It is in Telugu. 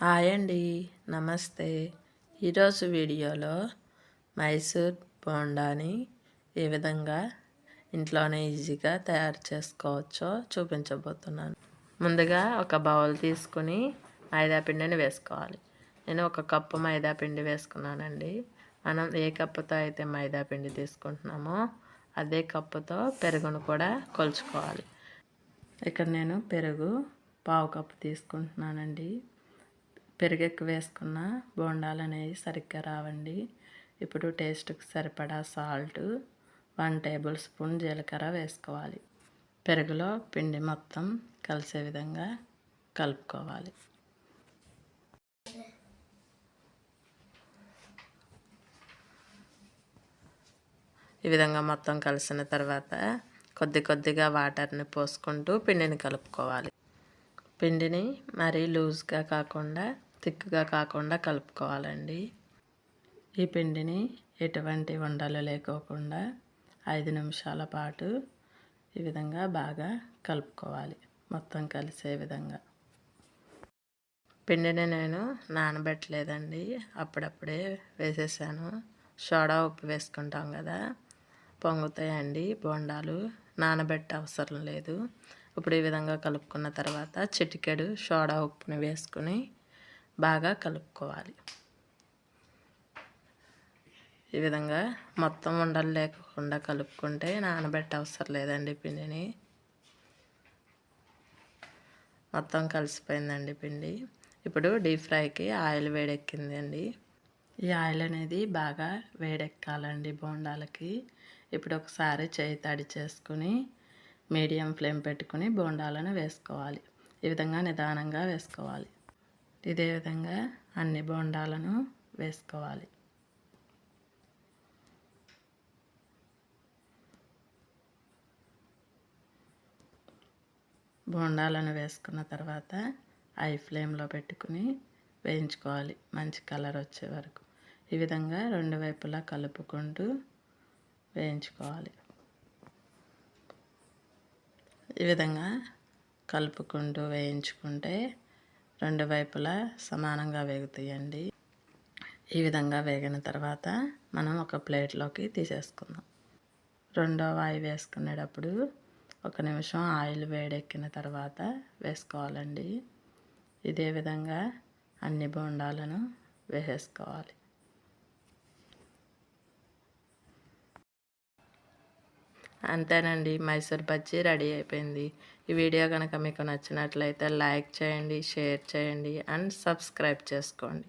హాయ్ అండి. నమస్తే. ఈరోజు వీడియోలో మైసూర్ బోండాని ఏ విధంగా ఇంట్లోనే ఈజీగా తయారు చేసుకోవచ్చో చూపించబోతున్నాను. ముందుగా ఒక బౌల్ తీసుకుని మైదా పిండిని వేసుకోవాలి. నేను ఒక కప్పు మైదా పిండి వేసుకున్నానండి. మనం ఏ కప్పుతో అయితే మైదా పిండి తీసుకుంటున్నామో అదే కప్పుతో పెరుగును కూడా కొలుచుకోవాలి. ఇక్కడ నేను పెరుగు పావు కప్పు తీసుకుంటున్నానండి. పెరుగెక్కు వేసుకున్న బోండాలు అనేవి సరిగ్గా రావండి. ఇప్పుడు టేస్ట్కి సరిపడా సాల్ట్ వన్ టేబుల్ స్పూన్ జీలకర్ర వేసుకోవాలి. పెరుగులో పిండి మొత్తం కలిసే విధంగా కలుపుకోవాలి. ఈ విధంగా మొత్తం కలిసిన తర్వాత కొద్ది కొద్దిగా వాటర్ని పోసుకుంటూ పిండిని కలుపుకోవాలి. పిండిని మరీ లూజ్గా కాకుండా థిక్గా కాకుండా కలుపుకోవాలండి. ఈ పిండిని ఎటువంటి ఉండలు లేకోకుండా ఐదు నిమిషాల పాటు ఈ విధంగా బాగా కలుపుకోవాలి. మొత్తం కలిసే విధంగా. పిండిని నేను నానబెట్టలేదండి. అప్పుడప్పుడే వేసేసాను. సోడా ఉప్పు వేసుకుంటాం కదా. పొంగుతాయండి బోండాలు. నానబెట్ట అవసరం లేదు. ఇప్పుడు ఈ విధంగా కలుపుకున్న తర్వాత చిటికెడు సోడా ఉప్పుని వేసుకుని బాగా కలుపుకోవాలి. ఈ విధంగా మొత్తం ఉండలు లేకుండా కలుపుకుంటే నానబెట్ట అవసరం లేదండి పిండిని. మొత్తం కలిసిపోయిందండి పిండి. ఇప్పుడు డీప్ ఫ్రైకి ఆయిల్ వేడెక్కిందండి. ఈ ఆయిల్ అనేది బాగా వేడెక్కాలండి బోండాలకి. ఇప్పుడు ఒకసారి చేయి తడి చేసుకుని మీడియం ఫ్లేమ్ పెట్టుకుని బోండాలను వేసుకోవాలి. ఈ విధంగా నిదానంగా వేసుకోవాలి. ఇదే విధంగా అన్ని బోండాలను వేసుకోవాలి. బోండాలను వేసుకున్న తర్వాత ఐ ఫ్లేమ్లో పెట్టుకుని వేయించుకోవాలి. మంచి కలర్ వచ్చే వరకు. ఈ విధంగా రెండు వైపులా కలుపుకుంటూ వేయించుకోవాలి. ఈ విధంగా కలుపుకుంటూ వేయించుకుంటే రెండు వైపులా సమానంగా వేగుతాయండి. ఈ విధంగా వేగిన తర్వాత మనం ఒక ప్లేట్లోకి తీసేసుకుందాం. రెండో వాయి వేసుకునేటప్పుడు ఒక నిమిషం ఆయిల్ వేడెక్కిన తర్వాత వేసుకోవాలండి. ఇదే విధంగా అన్ని బోండాలను వేసేసుకోవాలి. అంతేనండి. మైసూర్ బజ్జీ రెడీ అయిపోయింది. ఈ వీడియో కనుక మీకు నచ్చినట్లయితే లైక్ చేయండి షేర్ చేయండి అండ్ సబ్స్క్రైబ్ చేసుకోండి.